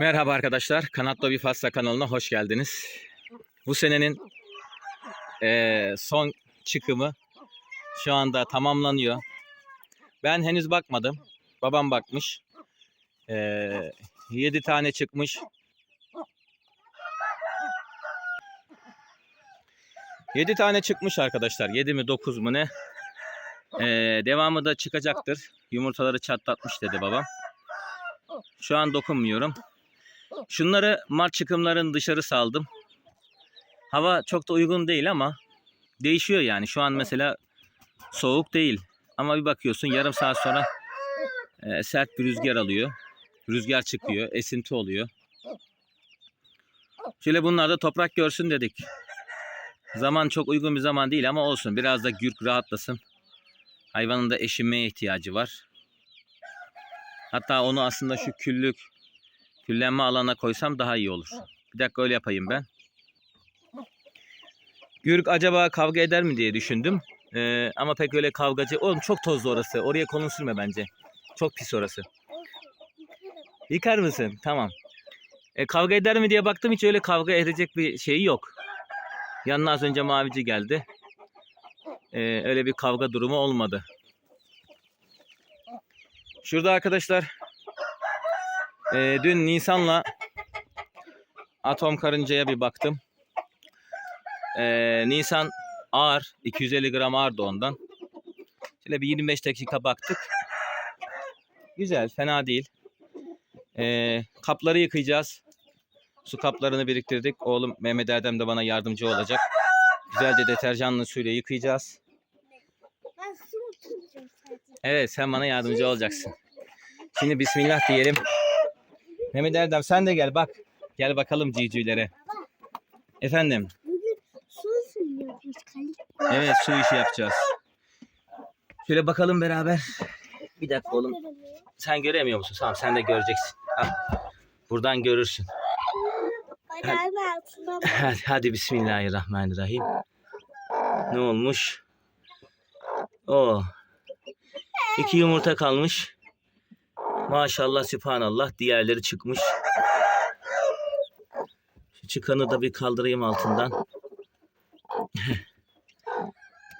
Merhaba arkadaşlar. Kanatlı bir Fasla kanalına hoş geldiniz. Bu senenin eee, son çıkımı şu anda tamamlanıyor. Ben henüz bakmadım. Babam bakmış. 7 tane çıkmış. 7 tane çıkmış arkadaşlar. 7 mi 9 mu ne? Eee, devamı da çıkacaktır. Yumurtaları çatlatmış dedi babam. Şu an dokunmuyorum. Şunları Mart çıkımların dışarı saldım. Hava çok da uygun değil ama değişiyor yani. Şu an mesela soğuk değil. Ama bir bakıyorsun yarım saat sonra e, sert bir rüzgar alıyor. Rüzgar çıkıyor, esinti oluyor. Şöyle bunlar da toprak görsün dedik. Zaman çok uygun bir zaman değil ama olsun. Biraz da gürk rahatlasın. Hayvanın da eşinmeye ihtiyacı var. Hatta onu aslında şu küllük küllenme alana koysam daha iyi olur. Bir dakika öyle yapayım ben. Gürk acaba kavga eder mi diye düşündüm. Ee, ama pek öyle kavgacı. Oğlum çok tozlu orası. Oraya kolun sürme bence. Çok pis orası. Yıkar mısın? Tamam. E, kavga eder mi diye baktım hiç öyle kavga edecek bir şeyi yok. Yanına az önce mavici geldi. Ee, öyle bir kavga durumu olmadı. Şurada arkadaşlar ee, dün Nisan'la Atom Karınca'ya bir baktım. Ee, Nisan ağır. 250 gram ağırdı ondan. Şöyle bir 25 dakika baktık. Güzel. Fena değil. Ee, kapları yıkayacağız. Su kaplarını biriktirdik. Oğlum Mehmet Erdem de bana yardımcı olacak. Güzelce deterjanlı suyla yıkayacağız. Evet sen bana yardımcı olacaksın. Şimdi Bismillah diyelim. Mehmet Erdem sen de gel bak. Gel bakalım civcivlere. Efendim. Bugün su. Evet su işi yapacağız. Şöyle bakalım beraber. Bir dakika oğlum. Sen göremiyor musun? Tamam sen de göreceksin. Al. Buradan görürsün. Hadi, hadi Bismillahirrahmanirrahim. Ne olmuş? O. İki yumurta kalmış. Maşallah sübhanallah diğerleri çıkmış. Şu çıkanı da bir kaldırayım altından.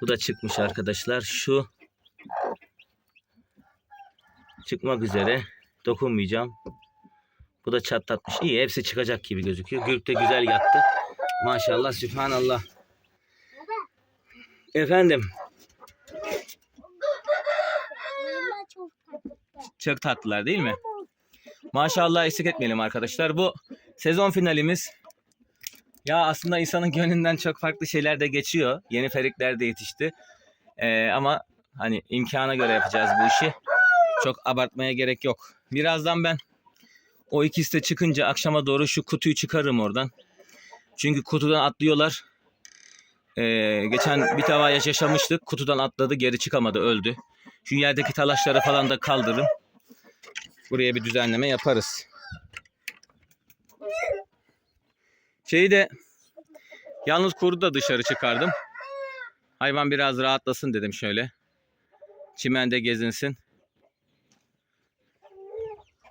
Bu da çıkmış arkadaşlar. Şu çıkmak üzere. Dokunmayacağım. Bu da çatlatmış. İyi hepsi çıkacak gibi gözüküyor. Gürk de güzel yattı. Maşallah sübhanallah. Efendim Bunlar çok tatlı. Çok tatlılar değil mi? Maşallah eksik etmeyelim arkadaşlar. Bu sezon finalimiz. Ya aslında insanın gönlünden çok farklı şeyler de geçiyor. Yeni ferikler de yetişti. Ee, ama hani imkana göre yapacağız bu işi. Çok abartmaya gerek yok. Birazdan ben o ikisi de çıkınca akşama doğru şu kutuyu çıkarırım oradan. Çünkü kutudan atlıyorlar. Ee, geçen bir tava yaşamıştık. Kutudan atladı geri çıkamadı öldü. Şu yerdeki talaşları falan da kaldırırım. Buraya bir düzenleme yaparız. Şeyi de yalnız kuru da dışarı çıkardım. Hayvan biraz rahatlasın dedim şöyle. Çimende gezinsin.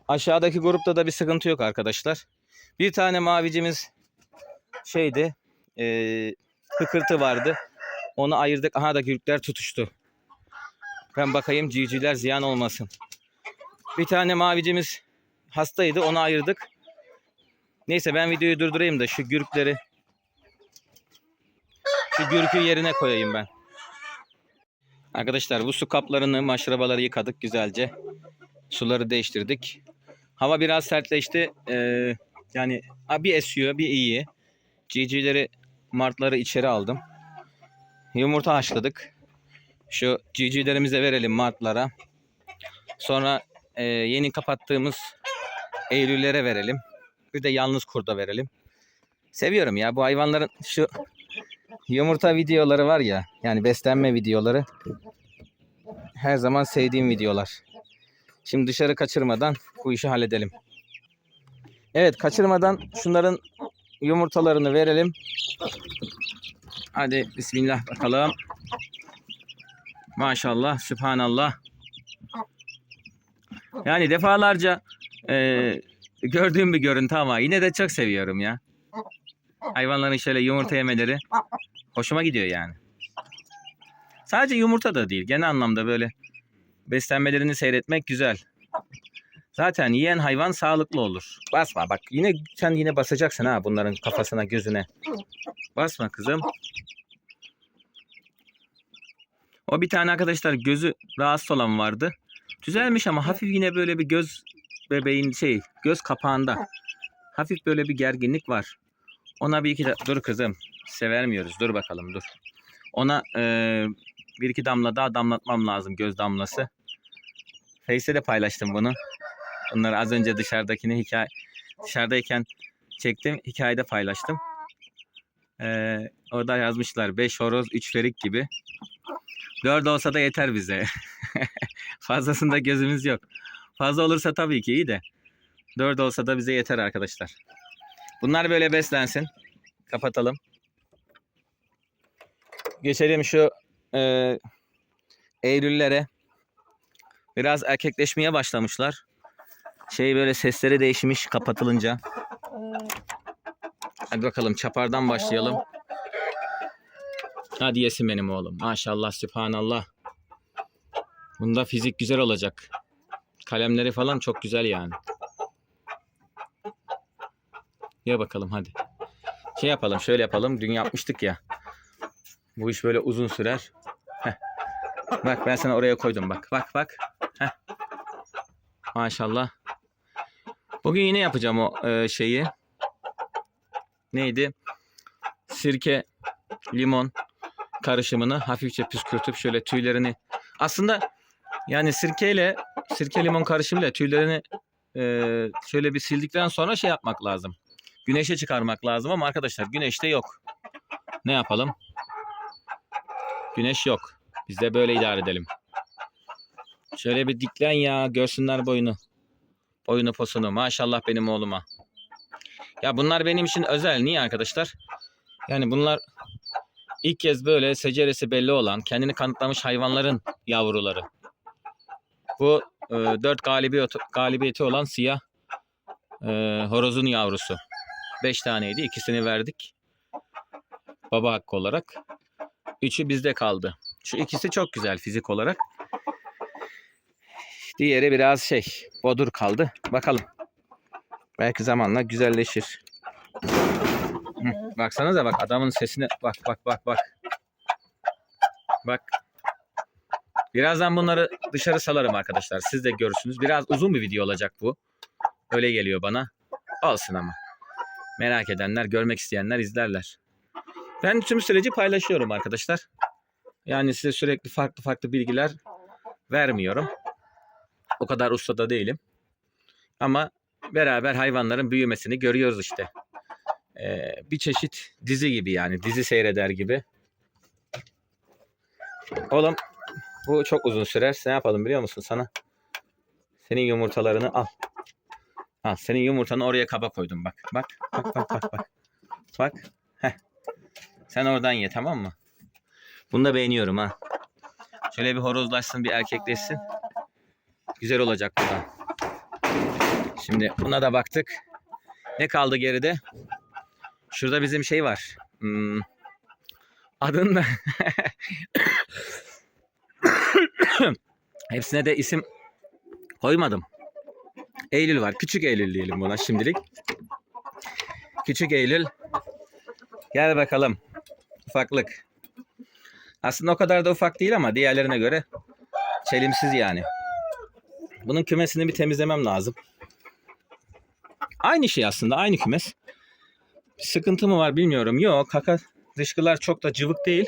Aşağıdaki grupta da bir sıkıntı yok arkadaşlar. Bir tane mavicimiz şeydi. eee hıkırtı vardı. Onu ayırdık. Aha da gürkler tutuştu. Ben bakayım civcivler ziyan olmasın. Bir tane mavicimiz hastaydı. Onu ayırdık. Neyse ben videoyu durdurayım da şu gürkleri şu gürkü yerine koyayım ben. Arkadaşlar bu su kaplarını, maşrabaları yıkadık güzelce. Suları değiştirdik. Hava biraz sertleşti. Ee, yani bir esiyor bir iyi. Civcivleri, martları içeri aldım. Yumurta haşladık. Şu civcivlerimize verelim martlara. Sonra e, yeni kapattığımız Eylüllere verelim. Bir de yalnız kurda verelim. Seviyorum ya bu hayvanların şu yumurta videoları var ya. Yani beslenme videoları. Her zaman sevdiğim videolar. Şimdi dışarı kaçırmadan bu işi halledelim. Evet kaçırmadan şunların yumurtalarını verelim. Hadi bismillah bakalım. Maşallah, sübhanallah. Yani defalarca e, gördüğüm bir görüntü ama yine de çok seviyorum ya. Hayvanların şöyle yumurta yemeleri hoşuma gidiyor yani. Sadece yumurta da değil. Genel anlamda böyle beslenmelerini seyretmek güzel. Zaten yiyen hayvan sağlıklı olur. Basma bak yine sen yine basacaksın ha bunların kafasına gözüne. Basma kızım. O bir tane arkadaşlar gözü rahatsız olan vardı. Düzelmiş ama hafif yine böyle bir göz bebeğin şey göz kapağında. Hafif böyle bir gerginlik var. Ona bir iki de dur kızım. Size vermiyoruz. Dur bakalım dur. Ona eee, bir iki damla daha damlatmam lazım göz damlası. Face'e de paylaştım bunu. Bunları az önce dışarıdakini hikaye dışarıdayken çektim. Hikayede paylaştım. Eee orada yazmışlar 5 horoz 3 ferik gibi. 4 olsa da yeter bize. Fazlasında gözümüz yok. Fazla olursa tabii ki iyi de. 4 olsa da bize yeter arkadaşlar. Bunlar böyle beslensin. Kapatalım. Geçelim şu eee Eylüllere. Biraz erkekleşmeye başlamışlar. Şey böyle sesleri değişmiş kapatılınca. Hadi bakalım çapardan başlayalım. Hadi yesin benim oğlum. Maşallah sübhanallah. Bunda fizik güzel olacak. Kalemleri falan çok güzel yani. Ya bakalım hadi. Şey yapalım şöyle yapalım. Dün yapmıştık ya. Bu iş böyle uzun sürer. Heh. Bak ben sana oraya koydum bak. Bak bak. Heh. Maşallah. Bugün yine yapacağım o e, şeyi. Neydi? Sirke, limon karışımını hafifçe püskürtüp şöyle tüylerini aslında yani sirkeyle sirke limon karışımıyla tüylerini e, şöyle bir sildikten sonra şey yapmak lazım. Güneşe çıkarmak lazım ama arkadaşlar güneşte yok. Ne yapalım? Güneş yok. Biz de böyle idare edelim. Şöyle bir diklen ya görsünler boyunu. Boyunu posunu. Maşallah benim oğluma. Ya bunlar benim için özel. Niye arkadaşlar? Yani bunlar ilk kez böyle seceresi belli olan, kendini kanıtlamış hayvanların yavruları. Bu e, dört galibiyeti, galibiyeti olan siyah e, horozun yavrusu. Beş taneydi. ikisini verdik. Baba hakkı olarak. Üçü bizde kaldı. Şu ikisi çok güzel fizik olarak. Diğeri biraz şey bodur kaldı. Bakalım. Belki zamanla güzelleşir. Hı, Baksanıza bak adamın sesine bak bak bak bak. Bak. Birazdan bunları dışarı salarım arkadaşlar. Siz de görürsünüz. Biraz uzun bir video olacak bu. Öyle geliyor bana. Olsun ama. Merak edenler, görmek isteyenler izlerler. Ben tüm süreci paylaşıyorum arkadaşlar. Yani size sürekli farklı farklı bilgiler vermiyorum. O kadar usta da değilim. Ama beraber hayvanların büyümesini görüyoruz işte. Ee, bir çeşit dizi gibi yani. Dizi seyreder gibi. Oğlum bu çok uzun sürer. Ne yapalım biliyor musun sana? Senin yumurtalarını al. Al senin yumurtanı oraya kaba koydum bak. Bak bak bak bak bak. Bak. Sen oradan ye tamam mı? Bunu da beğeniyorum ha. Şöyle bir horozlaşsın bir erkekleşsin. Güzel olacak bu da. Şimdi buna da baktık. Ne kaldı geride? Şurada bizim şey var. Hmm. Adını da Hepsine de isim koymadım. Eylül var. Küçük Eylül diyelim buna şimdilik. Küçük Eylül. Gel bakalım. Ufaklık. Aslında o kadar da ufak değil ama diğerlerine göre çelimsiz yani. Bunun kümesini bir temizlemem lazım. Aynı şey aslında. Aynı kümes. Bir sıkıntı mı var bilmiyorum. Yok. Kaka dışkılar çok da cıvık değil.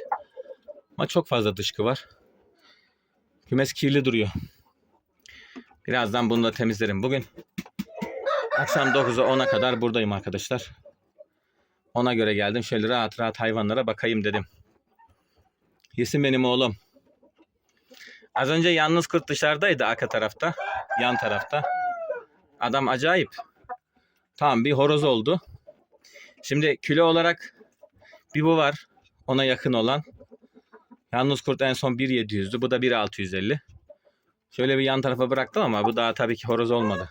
Ama çok fazla dışkı var. Kümes kirli duruyor. Birazdan bunu da temizlerim. Bugün akşam 9'a 10'a kadar buradayım arkadaşlar. Ona göre geldim. Şöyle rahat rahat hayvanlara bakayım dedim. Yesin benim oğlum. Az önce yalnız kurt dışarıdaydı arka tarafta. Yan tarafta. Adam acayip. Tamam bir horoz oldu. Şimdi kilo olarak bir bu var. Ona yakın olan. Yalnız kurt en son 1.700'dü. Bu da 1.650. Şöyle bir yan tarafa bıraktım ama bu daha tabii ki horoz olmadı.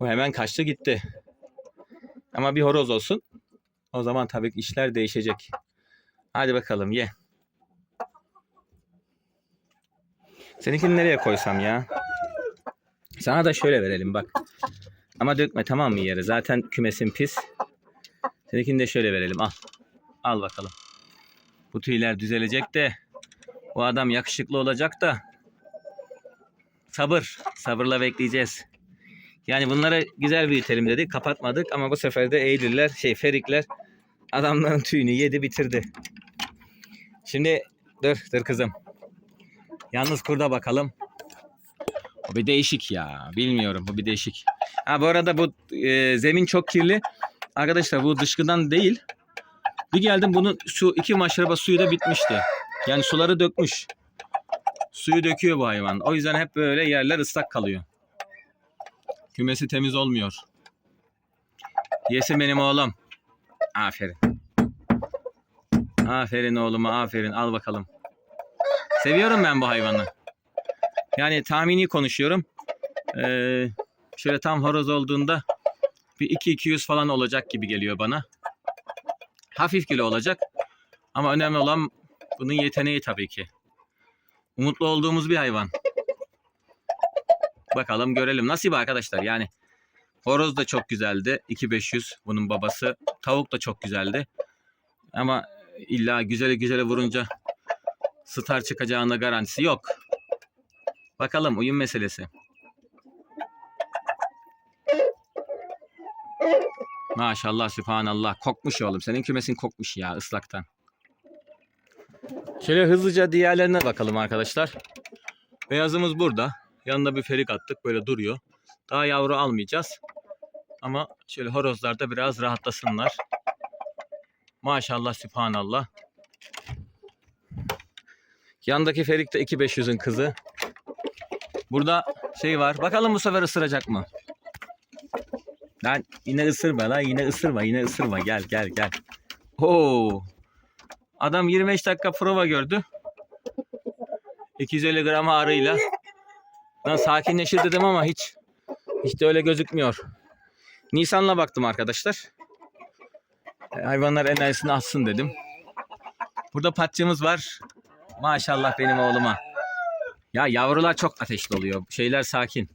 Bu hemen kaçtı gitti. Ama bir horoz olsun. O zaman tabii ki işler değişecek. Hadi bakalım ye. Seninkini nereye koysam ya? Sana da şöyle verelim bak. Ama dökme tamam mı yere? Zaten kümesin pis. Seninkini de şöyle verelim al. Al bakalım. Bu tüyler düzelecek de bu adam yakışıklı olacak da sabır. Sabırla bekleyeceğiz. Yani bunları güzel büyütelim dedik. Kapatmadık ama bu sefer de eğilirler. Şey ferikler adamların tüyünü yedi bitirdi. Şimdi dur dur kızım. Yalnız kurda bakalım. O bir değişik ya. Bilmiyorum bu bir değişik. Ha bu arada bu e, zemin çok kirli. Arkadaşlar bu dışkıdan değil. Bir geldim bunun su iki maşraba suyu da bitmişti. Yani suları dökmüş. Suyu döküyor bu hayvan. O yüzden hep böyle yerler ıslak kalıyor. Kümesi temiz olmuyor. Yesin benim oğlum. Aferin. Aferin oğluma aferin. Al bakalım. Seviyorum ben bu hayvanı. Yani tahmini konuşuyorum. Ee, şöyle tam horoz olduğunda bir 2-200 falan olacak gibi geliyor bana. Hafif kilo olacak. Ama önemli olan bunun yeteneği tabii ki. Umutlu olduğumuz bir hayvan. Bakalım görelim. Nasip arkadaşlar yani. Horoz da çok güzeldi. 2500 bunun babası. Tavuk da çok güzeldi. Ama illa güzeli güzeli vurunca star çıkacağına garantisi yok. Bakalım uyum meselesi. Maşallah sübhanallah. Kokmuş oğlum. Senin kümesin kokmuş ya ıslaktan. Şöyle hızlıca diğerlerine bakalım arkadaşlar. Beyazımız burada. Yanında bir ferik attık. Böyle duruyor. Daha yavru almayacağız. Ama şöyle horozlarda biraz rahatlasınlar. Maşallah sübhanallah. Yandaki ferik de 2500'ün kızı. Burada şey var. Bakalım bu sefer ısıracak mı? Lan yine ısırma lan yine ısırma yine ısırma gel gel gel. Oo. Adam 25 dakika prova gördü. 250 gram ağrıyla. Lan sakinleşir dedim ama hiç hiç de öyle gözükmüyor. Nisan'la baktım arkadaşlar. E, Hayvanlar enerjisini atsın dedim. Burada patçımız var. Maşallah benim oğluma. Ya yavrular çok ateşli oluyor. Şeyler sakin.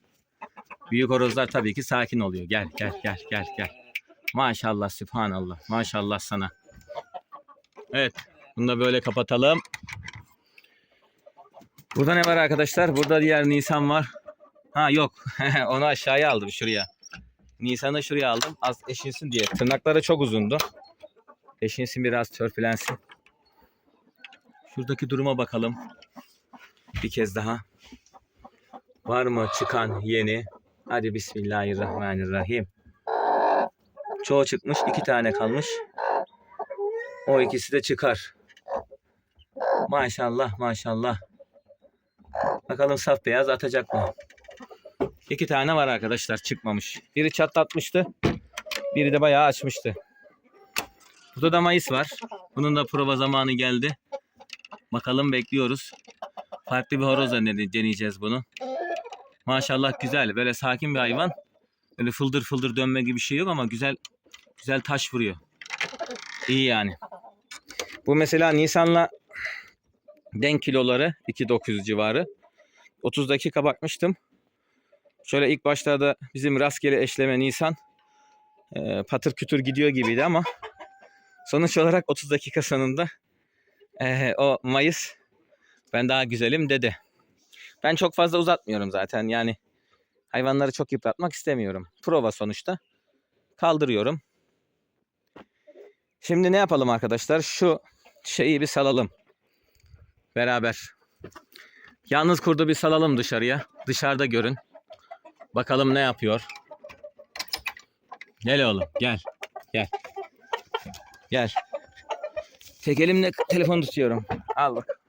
Büyük horozlar tabii ki sakin oluyor. Gel gel gel gel gel. Maşallah sübhanallah. Maşallah sana. Evet. Bunu da böyle kapatalım. Burada ne var arkadaşlar? Burada diğer Nisan var. Ha yok. Onu aşağıya aldım şuraya. Nisan'ı şuraya aldım. Az eşinsin diye. Tırnakları çok uzundu. Eşinsin biraz törpülensin. Şuradaki duruma bakalım. Bir kez daha. Var mı çıkan yeni? Hadi Bismillahirrahmanirrahim. Çoğu çıkmış. iki tane kalmış. O ikisi de çıkar. Maşallah maşallah. Bakalım saf beyaz atacak mı? İki tane var arkadaşlar çıkmamış. Biri çatlatmıştı. Biri de bayağı açmıştı. Burada da Mayıs var. Bunun da prova zamanı geldi. Bakalım bekliyoruz. Farklı bir dene- deneyeceğiz bunu. Maşallah güzel. Böyle sakin bir hayvan. Öyle fıldır fıldır dönme gibi bir şey yok ama güzel güzel taş vuruyor. İyi yani. Bu mesela Nisan'la denk kiloları 2.900 civarı. 30 dakika bakmıştım. Şöyle ilk başlarda bizim rastgele eşleme Nisan e, patır kütür gidiyor gibiydi ama sonuç olarak 30 dakika sonunda e, o Mayıs ben daha güzelim dedi. Ben çok fazla uzatmıyorum zaten yani hayvanları çok yıpratmak istemiyorum. Prova sonuçta. Kaldırıyorum. Şimdi ne yapalım arkadaşlar? Şu şeyi bir salalım. Beraber. Yalnız kurdu bir salalım dışarıya. Dışarıda görün. Bakalım ne yapıyor. Gel oğlum gel. Gel. Gel. Tek elimle telefon tutuyorum. Al bak.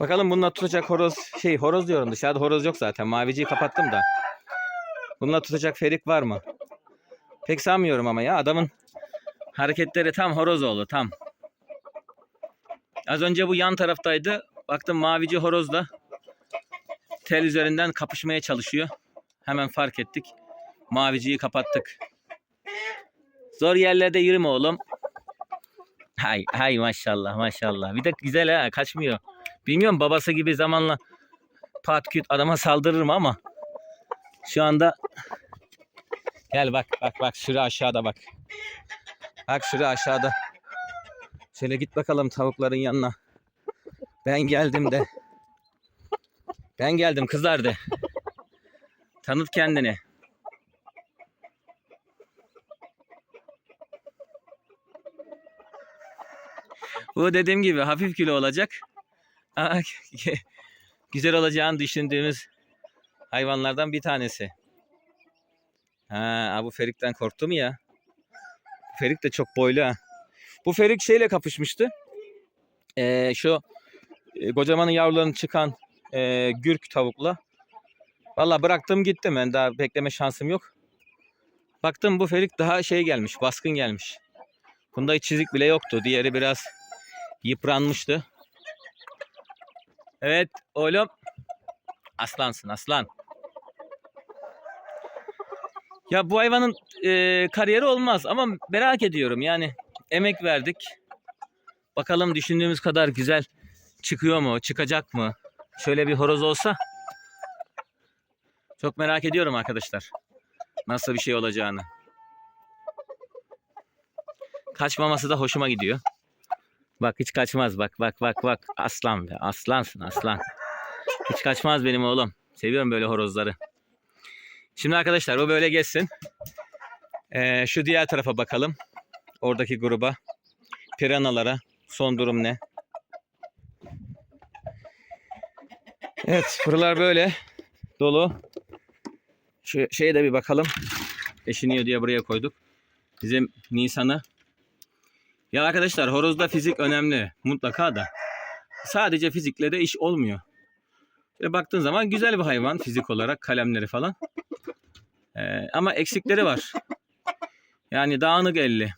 Bakalım bununla tutacak horoz şey horoz diyorum dışarıda horoz yok zaten maviciyi kapattım da. Bununla tutacak ferik var mı? Pek sanmıyorum ama ya adamın hareketleri tam horoz oldu tam. Az önce bu yan taraftaydı. Baktım mavici horozla tel üzerinden kapışmaya çalışıyor. Hemen fark ettik. Maviciyi kapattık. Zor yerlerde yürüme oğlum. Hay hay maşallah maşallah. Bir de güzel ha kaçmıyor. Bilmiyorum babası gibi zamanla pat küt adama saldırır mı ama şu anda gel bak bak bak sürü aşağıda bak. Bak sürü aşağıda. Şöyle git bakalım tavukların yanına. Ben geldim de. Ben geldim kızlar de. Tanıt kendini. Bu dediğim gibi hafif kilo olacak. Güzel olacağını düşündüğümüz hayvanlardan bir tanesi. Ha, bu Ferik'ten korktu mu ya? Ferik de çok boylu ha. Bu Ferik şeyle kapışmıştı. Ee, şu e, kocamanın yavrularının çıkan e, gürk tavukla. Valla bıraktım gittim ben daha bekleme şansım yok. Baktım bu Ferik daha şey gelmiş baskın gelmiş. Bunda hiç çizik bile yoktu. Diğeri biraz yıpranmıştı. Evet oğlum. Aslansın aslan. Ya bu hayvanın e, kariyeri olmaz ama merak ediyorum yani emek verdik. Bakalım düşündüğümüz kadar güzel çıkıyor mu, çıkacak mı? Şöyle bir horoz olsa çok merak ediyorum arkadaşlar. Nasıl bir şey olacağını. Kaçmaması da hoşuma gidiyor. Bak hiç kaçmaz bak bak bak bak aslan be aslansın aslan. Hiç kaçmaz benim oğlum. Seviyorum böyle horozları. Şimdi arkadaşlar bu böyle geçsin. Ee, şu diğer tarafa bakalım. Oradaki gruba. Piranalara. Son durum ne? Evet buralar böyle. Dolu. Şu şeye de bir bakalım. Eşiniyor diye buraya koyduk. Bizim Nisan'ı. Ya arkadaşlar horozda fizik önemli. Mutlaka da. Sadece fizikle de iş olmuyor. Şöyle baktığın zaman güzel bir hayvan fizik olarak kalemleri falan. Ee, ama eksikleri var. Yani dağınık elli.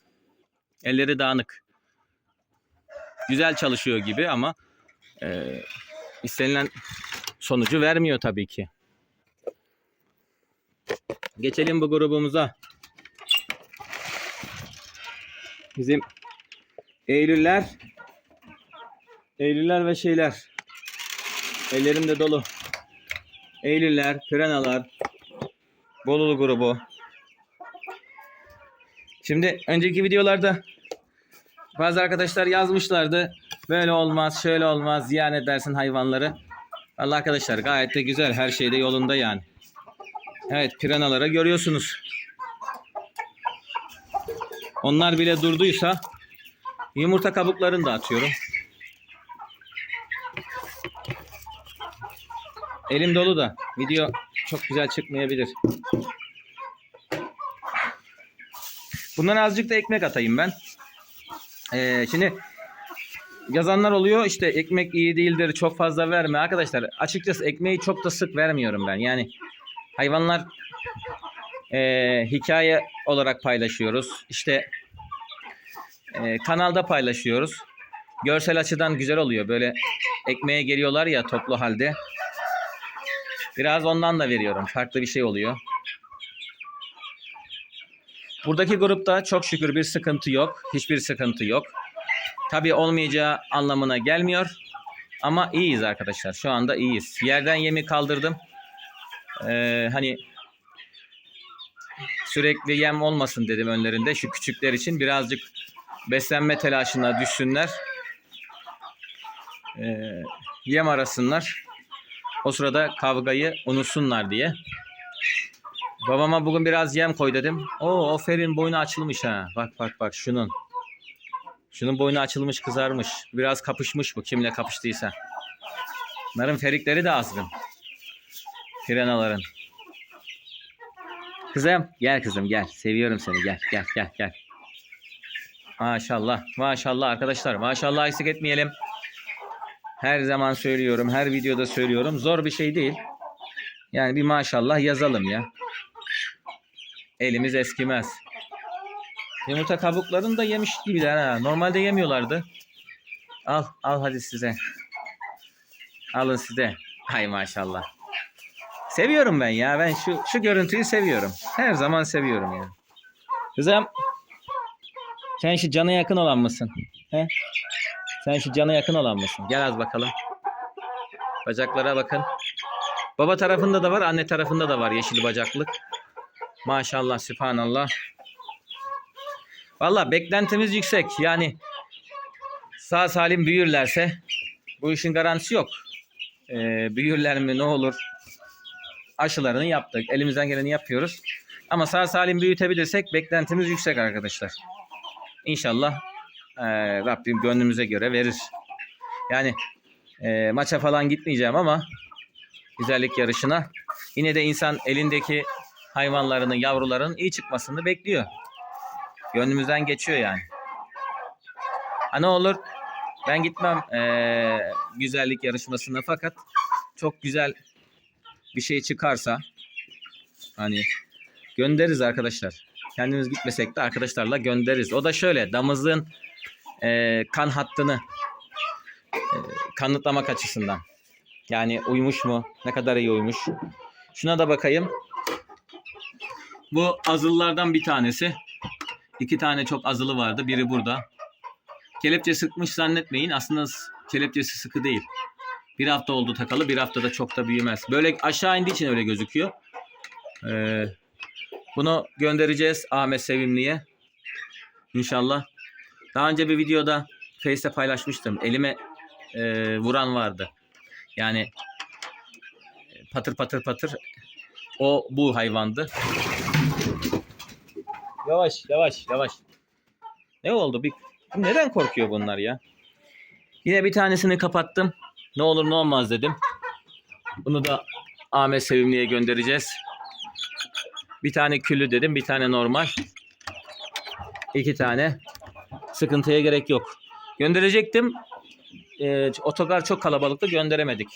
Elleri dağınık. Güzel çalışıyor gibi ama e, istenilen sonucu vermiyor tabii ki. Geçelim bu grubumuza. Bizim Eylüller Eylüller ve şeyler. Ellerim de dolu. Eylüller, Pirenalar, Bolulu grubu. Şimdi önceki videolarda bazı arkadaşlar yazmışlardı. Böyle olmaz, şöyle olmaz, ziyan edersin hayvanları. Allah arkadaşlar gayet de güzel. Her şey de yolunda yani. Evet piranalara görüyorsunuz. Onlar bile durduysa yumurta kabuklarını da atıyorum. Elim dolu da video çok güzel çıkmayabilir. Bundan azıcık da ekmek atayım ben. Ee, şimdi yazanlar oluyor işte ekmek iyi değildir çok fazla verme. Arkadaşlar açıkçası ekmeği çok da sık vermiyorum ben. Yani hayvanlar ee, hikaye olarak paylaşıyoruz. İşte ee, kanalda paylaşıyoruz. Görsel açıdan güzel oluyor. Böyle ekmeğe geliyorlar ya toplu halde. Biraz ondan da veriyorum. Farklı bir şey oluyor. Buradaki grupta çok şükür bir sıkıntı yok. Hiçbir sıkıntı yok. Tabii olmayacağı anlamına gelmiyor. Ama iyiyiz arkadaşlar. Şu anda iyiyiz. Yerden yemi kaldırdım. Ee, hani sürekli yem olmasın dedim önlerinde. Şu küçükler için birazcık beslenme telaşına düşsünler. Ee, yem arasınlar. O sırada kavgayı unutsunlar diye. Babama bugün biraz yem koy dedim. Oo aferin boynu açılmış ha. Bak bak bak şunun. Şunun boynu açılmış kızarmış. Biraz kapışmış bu kimle kapıştıysa. Bunların ferikleri de azgın. Pirenaların. Kızım gel kızım gel. Seviyorum seni gel gel gel gel. Maşallah maşallah arkadaşlar maşallah eksik etmeyelim. Her zaman söylüyorum her videoda söylüyorum zor bir şey değil. Yani bir maşallah yazalım ya. Elimiz eskimez. Yumurta kabuklarını da yemiş gibiler ha. Normalde yemiyorlardı. Al al hadi size. Alın size. Hay maşallah. Seviyorum ben ya. Ben şu şu görüntüyü seviyorum. Her zaman seviyorum ya. Kızım. Sen şu cana yakın olan mısın? He? Sen şu cana yakın olan mısın? Gel az bakalım. Bacaklara bakın. Baba tarafında da var, anne tarafında da var yeşil bacaklık. Maşallah, sübhanallah. Valla beklentimiz yüksek. Yani sağ salim büyürlerse bu işin garantisi yok. Ee, büyürler mi ne olur? Aşılarını yaptık. Elimizden geleni yapıyoruz. Ama sağ salim büyütebilirsek beklentimiz yüksek arkadaşlar. İnşallah eee, Rabbim gönlümüze göre verir. Yani eee, maça falan gitmeyeceğim ama güzellik yarışına yine de insan elindeki hayvanlarının, yavruların iyi çıkmasını bekliyor. Gönlümüzden geçiyor yani. Ha ne olur ben gitmem eee, güzellik yarışmasına fakat çok güzel bir şey çıkarsa hani göndeririz arkadaşlar. Kendimiz gitmesek de arkadaşlarla göndeririz. O da şöyle damızlığın eee, kan hattını eee, kanıtlamak açısından. Yani uymuş mu? Ne kadar iyi uymuş. Şuna da bakayım. Bu azılılardan bir tanesi. İki tane çok azılı vardı. Biri burada. Kelepçe sıkmış zannetmeyin. Aslında kelepçesi sıkı değil. Bir hafta oldu takalı. Bir haftada çok da büyümez. Böyle aşağı indiği için öyle gözüküyor. Ee, bunu göndereceğiz Ahmet Sevimli'ye. İnşallah. Daha önce bir videoda Face'te paylaşmıştım. Elime e, vuran vardı. Yani patır patır patır o bu hayvandı. Yavaş yavaş yavaş. Ne oldu? Bir neden korkuyor bunlar ya? Yine bir tanesini kapattım. Ne olur ne olmaz dedim. Bunu da Ahmet Sevimli'ye göndereceğiz. Bir tane küllü dedim, bir tane normal. İki tane. Sıkıntıya gerek yok. Gönderecektim. Ee, otogar çok kalabalıktı, gönderemedik.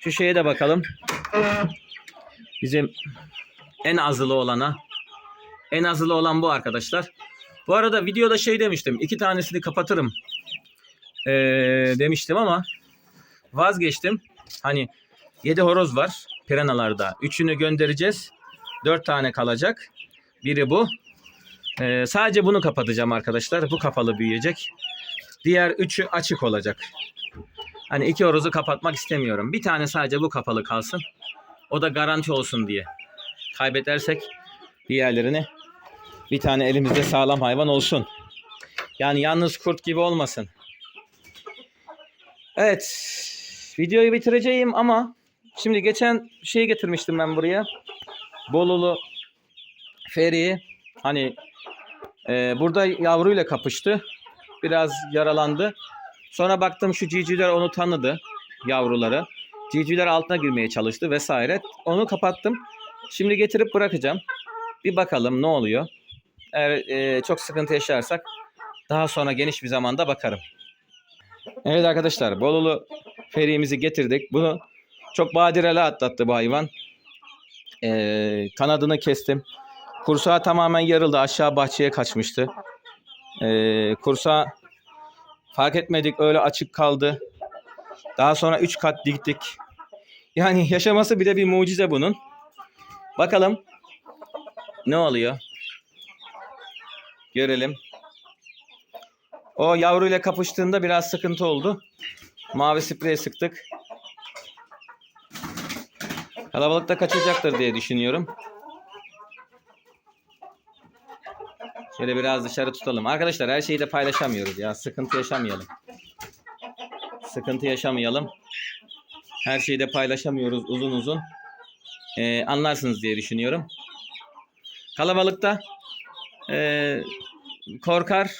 Şu şeye de bakalım. Bizim en azılı olana. En azılı olan bu arkadaşlar. Bu arada videoda şey demiştim. iki tanesini kapatırım. Ee, demiştim ama vazgeçtim. Hani 7 horoz var piranalarda. Üçünü göndereceğiz. 4 tane kalacak. Biri bu. Ee, sadece bunu kapatacağım arkadaşlar. Bu kapalı büyüyecek. Diğer üçü açık olacak. Hani iki horozu kapatmak istemiyorum. Bir tane sadece bu kapalı kalsın. O da garanti olsun diye. Kaybedersek diğerlerini bir tane elimizde sağlam hayvan olsun. Yani yalnız kurt gibi olmasın. Evet. Videoyu bitireceğim ama şimdi geçen şeyi getirmiştim ben buraya. Bolulu Feri'yi. Hani e, burada yavruyla kapıştı. Biraz yaralandı. Sonra baktım şu civcivler onu tanıdı. Yavruları. Civcivler altına girmeye çalıştı vesaire. Onu kapattım. Şimdi getirip bırakacağım. Bir bakalım ne oluyor. Eğer e, çok sıkıntı yaşarsak daha sonra geniş bir zamanda bakarım. Evet arkadaşlar Bolulu ferimizi getirdik. Bunu çok badireli atlattı bu hayvan. Ee, kanadını kestim. Kursağı tamamen yarıldı. Aşağı bahçeye kaçmıştı. Ee, kursağı fark etmedik öyle açık kaldı. Daha sonra 3 kat diktik. Yani yaşaması bile bir mucize bunun. Bakalım ne oluyor? Görelim. O yavruyla kapıştığında biraz sıkıntı oldu. Mavi sprey sıktık. Kalabalıkta kaçacaktır diye düşünüyorum. Şöyle biraz dışarı tutalım. Arkadaşlar her şeyi de paylaşamıyoruz ya. Sıkıntı yaşamayalım. Sıkıntı yaşamayalım. Her şeyi de paylaşamıyoruz uzun uzun. Ee, anlarsınız diye düşünüyorum. Kalabalıkta ee, korkar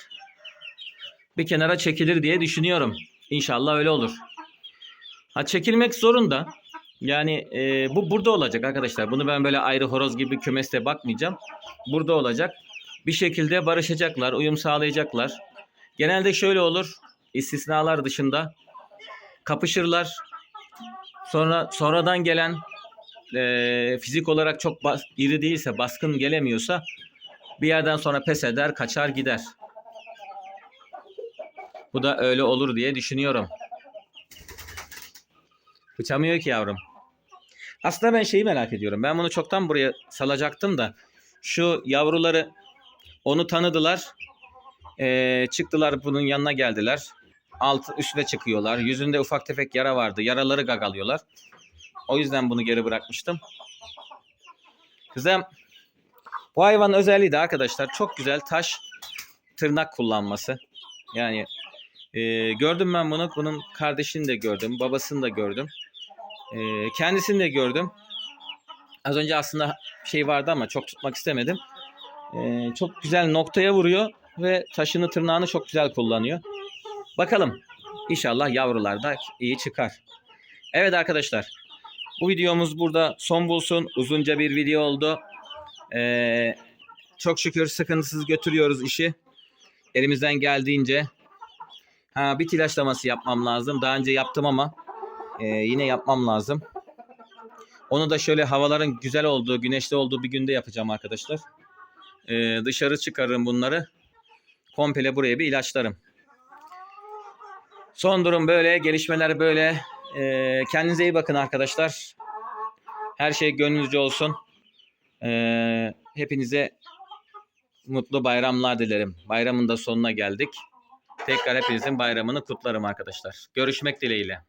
bir kenara çekilir diye düşünüyorum. İnşallah öyle olur. Ha çekilmek zorunda. Yani e, bu burada olacak arkadaşlar. Bunu ben böyle ayrı horoz gibi kümeste bakmayacağım. Burada olacak. Bir şekilde barışacaklar, uyum sağlayacaklar. Genelde şöyle olur. istisnalar dışında kapışırlar. Sonra sonradan gelen e, fizik olarak çok bas, iri değilse, baskın gelemiyorsa bir yerden sonra pes eder, kaçar gider. Bu da öyle olur diye düşünüyorum. Bıçamıyor ki yavrum. Aslında ben şeyi merak ediyorum. Ben bunu çoktan buraya salacaktım da şu yavruları onu tanıdılar. Ee, çıktılar bunun yanına geldiler. Alt üstüne çıkıyorlar. Yüzünde ufak tefek yara vardı. Yaraları gagalıyorlar. O yüzden bunu geri bırakmıştım. Kızım bu hayvanın özelliği de arkadaşlar çok güzel taş tırnak kullanması. Yani e, gördüm ben bunu. Bunun kardeşini de gördüm. Babasını da gördüm. E, kendisini de gördüm. Az önce aslında şey vardı ama çok tutmak istemedim. E, çok güzel noktaya vuruyor ve taşını tırnağını çok güzel kullanıyor. Bakalım. İnşallah yavrular da iyi çıkar. Evet arkadaşlar. Bu videomuz burada son bulsun. Uzunca bir video oldu. Ee, çok şükür sıkıntısız götürüyoruz işi. Elimizden geldiğince. Ha, bit ilaçlaması yapmam lazım. Daha önce yaptım ama e, yine yapmam lazım. Onu da şöyle havaların güzel olduğu, güneşli olduğu bir günde yapacağım arkadaşlar. Ee, dışarı çıkarırım bunları. Komple buraya bir ilaçlarım. Son durum böyle, gelişmeler böyle. Ee, kendinize iyi bakın arkadaşlar. Her şey gönlünüzce olsun. Ee, hepinize mutlu bayramlar dilerim. Bayramın da sonuna geldik. Tekrar hepinizin bayramını kutlarım arkadaşlar. Görüşmek dileğiyle.